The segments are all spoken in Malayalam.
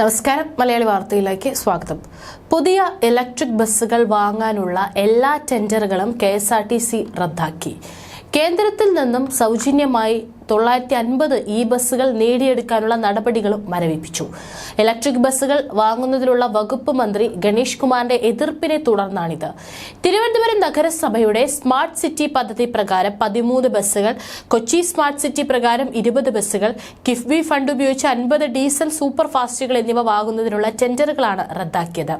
നമസ്കാരം. മലയാളി വാർത്തയിലേക്ക് സ്വാഗതം. പുതിയ ഇലക്ട്രിക് ബസ്സുകൾ വാങ്ങാനുള്ള എല്ലാ ടെൻഡറുകളും കെ റദ്ദാക്കി. കേന്ദ്രത്തിൽ നിന്നും സൗജന്യമായി തൊള്ളായിരത്തി അൻപത് ഇ ബസ്സുകൾ നേടിയെടുക്കാനുള്ള നടപടികളും മരവിപ്പിച്ചു. ഇലക്ട്രിക് ബസ്സുകൾ വാങ്ങുന്നതിലുള്ള വകുപ്പ് മന്ത്രി ഗണേഷ് കുമാറിന്റെ എതിർപ്പിനെ തുടർന്നാണിത്. തിരുവനന്തപുരം നഗരസഭയുടെ സ്മാർട്ട് സിറ്റി പദ്ധതി പ്രകാരം പതിമൂന്ന് ബസ്സുകൾ കൊച്ചി സ്മാർട്ട് സിറ്റി പ്രകാരം ഇരുപത് ബസ്സുകൾ കിഫ്ബി ഫണ്ട് ഉപയോഗിച്ച് അൻപത് ഡീസൽ സൂപ്പർ ഫാസ്റ്റുകൾ എന്നിവ വാങ്ങുന്നതിനുള്ള ടെൻഡറുകളാണ് റദ്ദാക്കിയത്.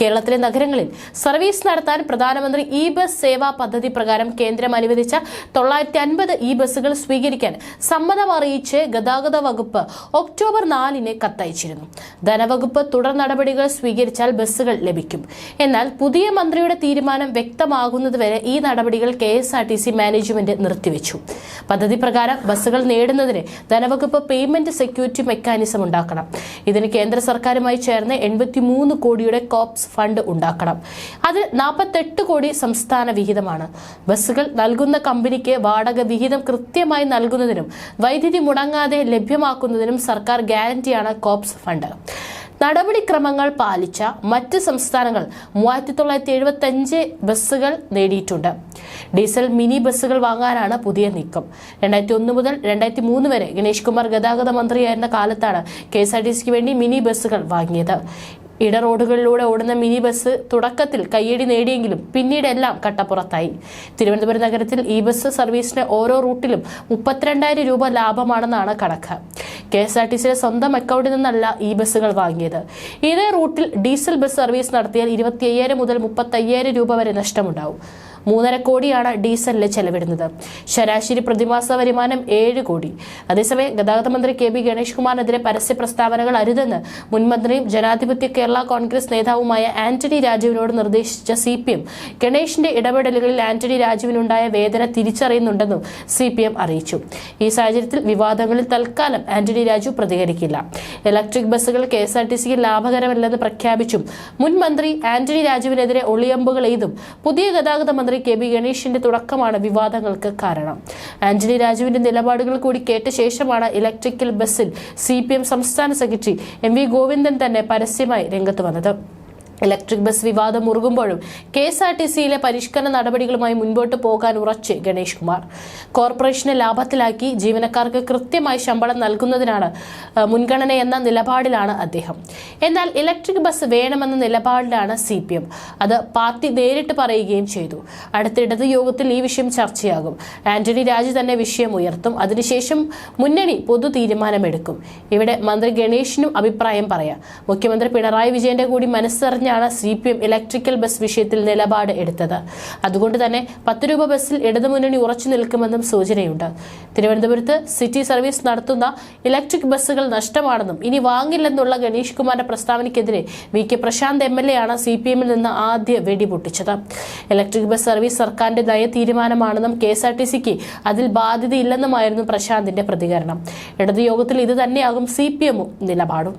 കേരളത്തിലെ നഗരങ്ങളിൽ സർവീസ് നടത്താൻ പ്രധാനമന്ത്രി ഇ ബസ് സേവാ പദ്ധതി പ്രകാരം കേന്ദ്രം അനുവദിച്ച തൊള്ളായിരത്തി അൻപത് ഇ ബസ്സുകൾ സ്വീകരിക്കാൻ സമ്മതം അറിയിച്ച് ഗതാഗത വകുപ്പ് ഒക്ടോബർ നാലിന് കത്തയച്ചിരുന്നു. ധനവകുപ്പ് തുടർ നടപടികൾ സ്വീകരിച്ചാൽ ബസ്സുകൾ ലഭിക്കും. എന്നാൽ പുതിയ മന്ത്രിയുടെ തീരുമാനം വ്യക്തമാകുന്നതുവരെ ഈ നടപടികൾ K S R T C management നിർത്തിവെച്ചു. പദ്ധതി പ്രകാരം ബസ്സുകൾ നേടുന്നതിന് ധനവകുപ്പ് പേയ്മെന്റ് സെക്യൂരിറ്റി മെക്കാനിസം ഉണ്ടാക്കണം. ഇതിന് കേന്ദ്ര സർക്കാരുമായി ചേർന്ന് എൺപത്തിമൂന്ന് കോടിയുടെ കോപ്സ് ഫണ്ട് ഉണ്ടാക്കണം. അതിൽ നാൽപ്പത്തെട്ട് കോടി സംസ്ഥാന വിഹിതമാണ്. ബസ്സുകൾ നൽകുന്ന കമ്പനിക്ക് വാടക വിഹിതം കൃത്യമായി നൽകുന്നതിനും വൈദ്യുതി മുടങ്ങാതെ ലഭ്യമാക്കുന്നതിനും സർക്കാർ ഗ്യാരണ്ടിയാണ് കോപ്സ് ഫണ്ട്. നടപടിക്രമങ്ങൾ പാലിച്ച മറ്റ് സംസ്ഥാനങ്ങൾ മൂവായിരത്തി തൊള്ളായിരത്തി എഴുപത്തി അഞ്ച് ബസ്സുകൾ നേടിയിട്ടുണ്ട്. ഡീസൽ മിനി ബസ്സുകൾ വാങ്ങാനാണ് പുതിയ നീക്കം. രണ്ടായിരത്തി ഒന്ന് മുതൽ രണ്ടായിരത്തി മൂന്ന് വരെ ഗണേഷ് കുമാർ ഗതാഗത മന്ത്രിയായിരുന്ന കാലത്താണ് കെ എസ് ആർ ടി സിക്ക് വേണ്ടി മിനി ബസ്സുകൾ വാങ്ങിയത്. ഇട റോഡുകളിലൂടെ ഓടുന്ന മിനി ബസ് തുടക്കത്തിൽ കയ്യടി നേടിയെങ്കിലും പിന്നീട് എല്ലാം കട്ടപ്പുറത്തായി. തിരുവനന്തപുരം നഗരത്തിൽ ഈ ബസ് സർവീസിന് ഓരോ റൂട്ടിലും മുപ്പത്തിരണ്ടായിരം രൂപ ലാഭമാണെന്നാണ് കണക്ക്. കെ എസ് ആർ ടി സിയുടെ സ്വന്തം അക്കൗണ്ടിൽ നിന്നല്ല ഈ ബസ്സുകൾ വാങ്ങിയത്. ഇതേ റൂട്ടിൽ ഡീസൽ ബസ് സർവീസ് നടത്തിയാൽ ഇരുപത്തി മുതൽ മുപ്പത്തി രൂപ വരെ നഷ്ടമുണ്ടാവും. മൂന്നര കോടിയാണ് ഡീസലിന് ചെലവിടുന്നത്. ശരാശരി പ്രതിമാസ വരുമാനം ഏഴ് കോടി. അതേസമയം ഗതാഗത മന്ത്രി കെ ബി ഗണേഷ് കുമാറിനെതിരെ പരസ്യ പ്രസ്താവനകൾ അരുതെന്ന് മുൻമന്ത്രിയും ജനാധിപത്യ കേരള കോൺഗ്രസ് നേതാവുമായ ആന്റണി രാജുവിനോട് നിർദ്ദേശിച്ച സി പി എം ഗണേഷിന്റെ ഇടപെടലുകളിൽ ആന്റണി രാജുവിനുണ്ടായ വേദന തിരിച്ചറിയുന്നുണ്ടെന്നും സി പി എം അറിയിച്ചു. ഈ സാഹചര്യത്തിൽ വിവാദങ്ങളിൽ തൽക്കാലം ആന്റണി രാജു പ്രതികരിക്കില്ല. ഇലക്ട്രിക് ബസ്സുകൾ കെ എസ് ആർ ടി സിക്ക് ലാഭകരമല്ലെന്ന് പ്രഖ്യാപിച്ചും മുൻമന്ത്രി ആന്റണി രാജുവിനെതിരെ ഒളിയമ്പുകൾ എയ്തും പുതിയ ഗതാഗത മന്ത്രി കെ ബി ഗണേഷിന്റെ തുടക്കമാണ് വിവാദങ്ങൾക്ക് കാരണം. ആന്റണി രാജുവിന്റെ നിലപാടുകൾ കൂടി കേട്ട ശേഷമാണ് ഇലക്ട്രിക്കൽ ബസ്സിൽ സി സംസ്ഥാന സെക്രട്ടറി എം വി ഗോവിന്ദൻ തന്നെ പരസ്യമായി രംഗത്ത് വന്നത്. ഇലക്ട്രിക് ബസ് വിവാദം മുറുകുമ്പോഴും കെ എസ് ആർ ടി സിയിലെ പരിഷ്കരണ നടപടികളുമായി മുൻപോട്ട് പോകാൻ ഉറച്ച് ഗണേഷ് കുമാർ. കോർപ്പറേഷനെ ലാഭത്തിലാക്കി ജീവനക്കാർക്ക് കൃത്യമായി ശമ്പളം നൽകുന്നതിനാണ് മുൻഗണനയെന്ന നിലപാടിലാണ് അദ്ദേഹം. എന്നാൽ ഇലക്ട്രിക് ബസ് വേണമെന്ന നിലപാടിലാണ് സി പി എം. അത് പാർട്ടി നേരിട്ട് പറയുകയും ചെയ്തു. അടുത്ത ഇടത് യോഗത്തിൽ ഈ വിഷയം ചർച്ചയാകും. ആന്റണി രാജു തന്നെ വിഷയം ഉയർത്തും. അതിനുശേഷം മുന്നണി പൊതു തീരുമാനമെടുക്കും. ഇവിടെ മന്ത്രി ഗണേഷിനും അഭിപ്രായം പറയാം. മുഖ്യമന്ത്രി പിണറായി വിജയന്റെ കൂടി മനസ്സറിഞ്ഞാണ് C P M electrical bus വിഷയത്തിൽ നിലപാട് എടുത്തത്. അതുകൊണ്ട് തന്നെ പത്ത് രൂപ ബസ്സിൽ ഇടതുമുന്നണി ഉറച്ചു നിൽക്കുമെന്നും സൂചനയുണ്ട്. തിരുവനന്തപുരത്ത് സിറ്റി സർവീസ് നടത്തുന്ന ഇലക്ട്രിക് ബസ്സുകൾ നഷ്ടമാണെന്നും ഇനി വാങ്ങില്ലെന്നുള്ള ഗണേഷ് കുമാറിന്റെ പ്രസ്താവനയ്ക്കെതിരെ V K Prashanth M L A ആണ് സി പി എമ്മിൽ നിന്ന് ആദ്യ വെടിപൊട്ടിച്ചത്. ഇലക്ട്രിക് ബസ് സർവീസ് സർക്കാരിന്റെ നയ തീരുമാനമാണെന്നും കെ എസ് ആർ ടി സിക്ക് അതിൽ ബാധ്യതയില്ലെന്നുമായിരുന്നു പ്രശാന്തിന്റെ പ്രതികരണം. ഇടതു യോഗത്തിൽ ഇത് തന്നെയാകും സി പി എമ്മും നിലപാടും.